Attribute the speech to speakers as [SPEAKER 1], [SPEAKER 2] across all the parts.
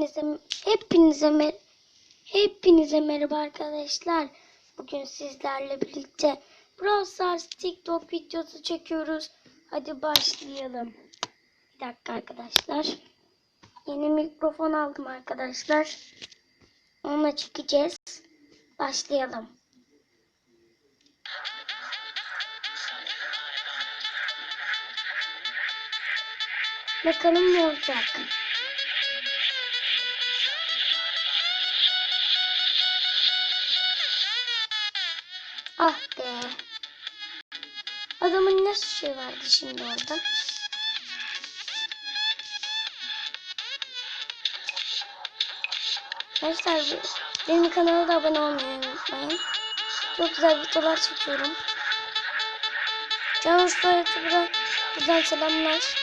[SPEAKER 1] Hepinize hepinize mer hepinize merhaba arkadaşlar. Bugün sizlerle birlikte Brawl Stars TikTok videosu çekiyoruz. Hadi başlayalım. Bir dakika arkadaşlar. Yeni mikrofon aldım arkadaşlar. Onunla çekeceğiz. Başlayalım. Bakalım ne olacak. Ah be. Adamın ne şey vardı şimdi orada? Arkadaşlar benim kanala da abone olmayı unutmayın. Çok güzel videolar çekiyorum. Can Usta YouTuber'a buradan selamlar.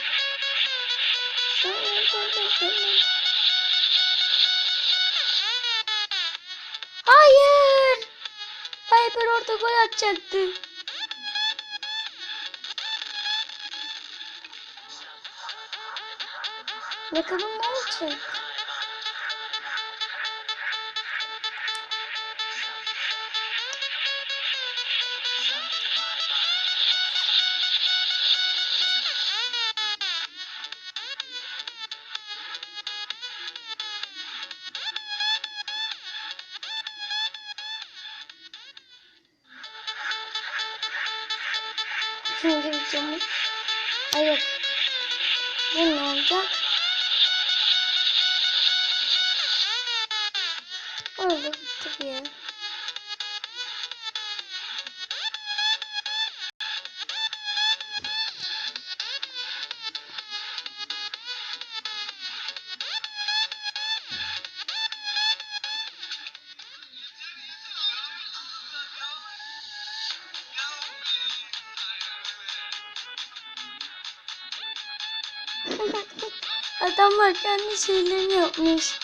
[SPEAKER 1] Piper orada gol atacaktı. Bakalım ne olacak? Şimdi videomu. Ay yok. Bu ne olacak? Bir yer. Adamlar kendi şeylerini yapmış.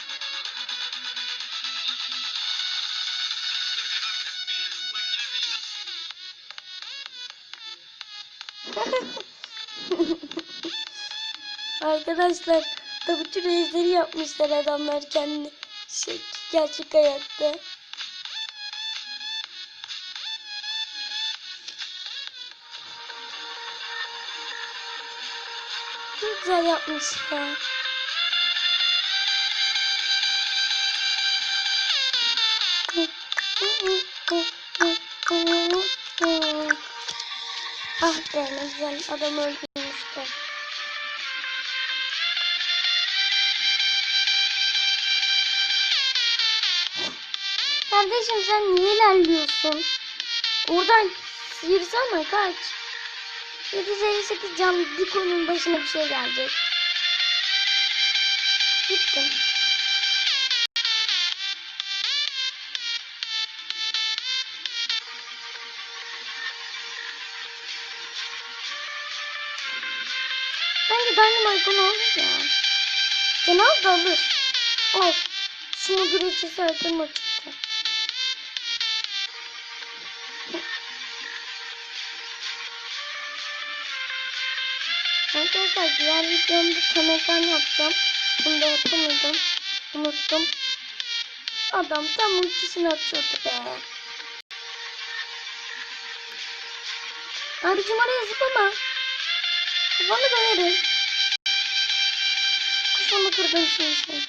[SPEAKER 1] Arkadaşlar tabutu reisleri yapmışlar adamlar kendi şey, gerçek hayatta. Çok güzel yapmışlar. Ah be ne güzel adam öldürmüştü. Kardeşim sen niye ilerliyorsun? Oradan sıyırsana kaç. 758 can Diko'nun başına bir şey gelecek. Gittim. Bence Dynamite'ın alır ya. Genel de alır. Al. Şu mudur içi Arkadaşlar diğer videomda tam yapacağım. Bunu da yapamadım. Unuttum. Adam tam ultisini atıyordu be. Abicim oraya zıplama. Kafanı dönerim. Kafamı kırdın şimdi.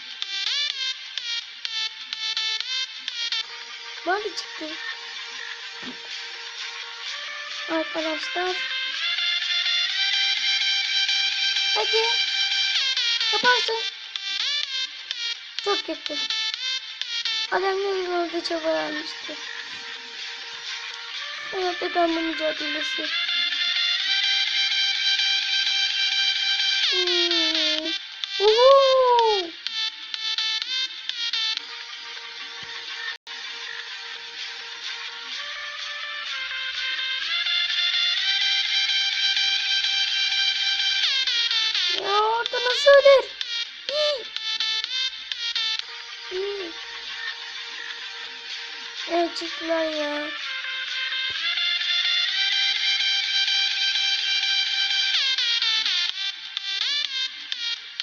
[SPEAKER 1] Böyle çıktı. Arkadaşlar. Hadi. Yaparsın. Çok kötü. Adam ne güzel orada çaba vermişti. Hayatta kalma mücadelesi. Hmm. Uhu. Nasıl ölür? İyi. Evet çıktılar ya.